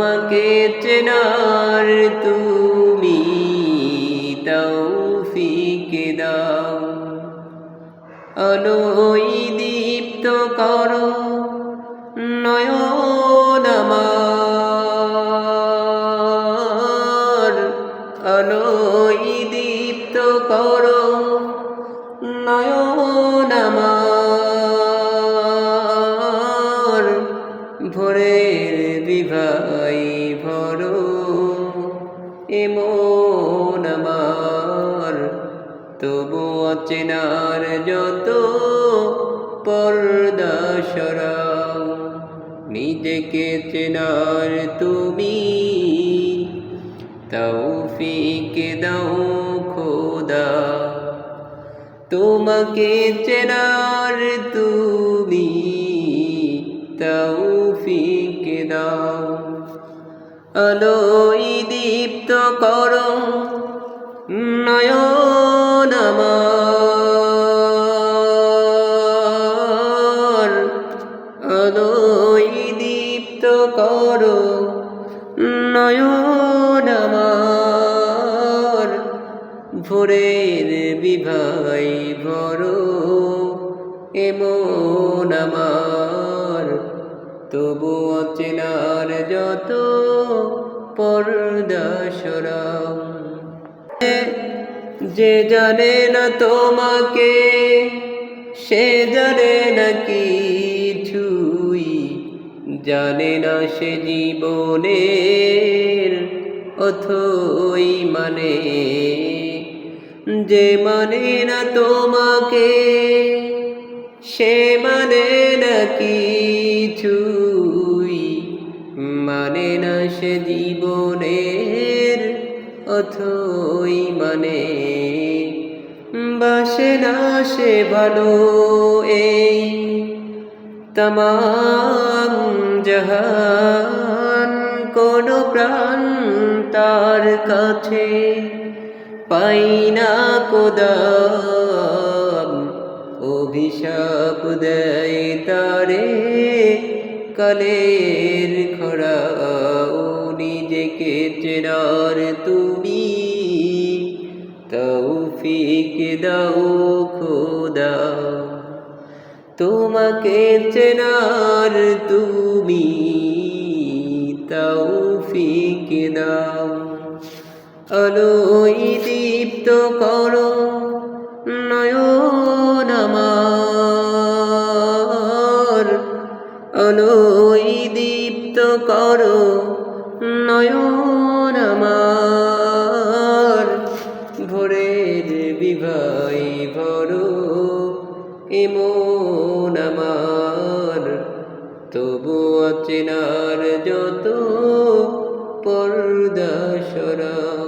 তোমাকে চেনার তুমি তৌফিকে দাও। আলোই দীপ্ত করো। ভোরের বিভাই ভরো। এমন আমার, তবু অচেনার যত পর্দা সরাও। নিজেকে চেনার তুমি তৌফিক দাও খোদা। তোমাকে চেনার তুমি তৌফিক দাও। আলোই দীপ্ত করো, নয়ন আমার। আলোই দীপ্ত করো, নয়ন ভোরের বিভাই ভরো, এমন আমার। তবু অচেনার যত পর্দা সরাও যে জানে না তোমাকে, সে জানে না কিছুই। জানে না সে জীবনের অথই মানে। যে মানে না তোমাকে, সে মানে না কিছুই সে জীবনের অথই মানে। বাসে না সে ভালো এই তমাম জাহান। কোন প্রাণ তার কাছে পাই না কোদাম। অভিশাপ দেয় তারে কালের চেনার তুমি তৌফিক দাও খোদা। তোমাকে চেনার তুমি তৌফিক দাও। আলোই দীপ্ত করো নয়ন আমার। আলোই দীপ্ত করো নয়ন আমার। ভোরের বিভাই ভর এমন আমার। তবু অচেনার যত পর্দা সরা